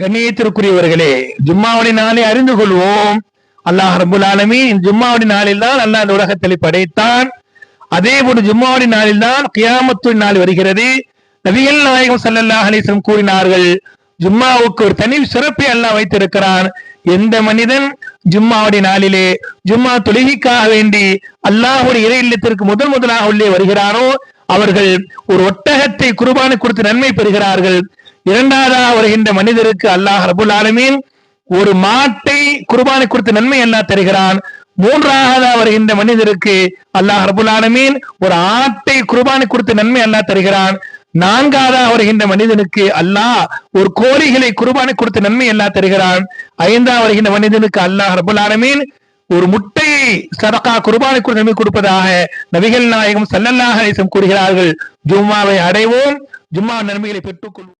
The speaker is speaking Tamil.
கண்ணியத்திற்குரியவர்களே ஜும்மாவுடைய நாளை அறிந்து கொள்வோம். அல்லாஹ் ரபுல் ஆலமீன் ஜும்மாவுடைய நாளில் தான் அல்லாஹ் இந்த உலகத்தை படைத்தான். அதே போல ஜும்மாவுடைய நாளில் தான் கியாமத்து நாள் வருகிறது. நபிகள் நாயகம் சல்லல்லா அலிஸ்லம் கூறினார்கள் ஜும்மாவுக்கு ஒரு தனி சிறப்பை அல்லாஹ் வைத்திருக்கிறான். எந்த மனிதன் ஜும்மாவுடைய நாளிலே ஜும்மா தொழுகைக்காக வேண்டி அல்லாஹுடைய இறை இல்லத்திற்கு முதல் முதலாக உள்ளே வருகிறானோ அவர்கள் ஒரு ஒட்டகத்தை குருபானை கொடுத்து நன்மை பெறுகிறார்கள். இரண்டாவதாக வருகின்ற மனிதருக்கு அல்லாஹ் ரபுல் ஆலமீன் ஒரு மாட்டை குர்பானை கொடுத்த நன்மை அல்லா தருகிறான். மூன்றாவதா வருகின்ற மனிதருக்கு அல்லாஹ் ரபுல் ஆலமீன் ஒரு ஆட்டை குர்பானை கொடுத்த நன்மை அல்லா தருகிறான். நான்காவதா வருகின்ற மனிதனுக்கு அல்லாஹ் ஒரு கோரிகளை குர்பானை கொடுத்த நன்மை அல்லாஹ் தருகிறான். ஐந்தாவது வருகின்ற மனிதனுக்கு அல்லாஹ் ரபுல் ஆலமீன் ஒரு முட்டையை சதகா குர்பானை கொடுத்து நன்மை கொடுப்பதாக நபிகள் நாயகம் ஸல்லல்லாஹு கூறுகிறார்கள். ஜும்மாவை அடைவோம். ஜும்மா நன்மைகளை பெற்றுக்கொள்வோம்.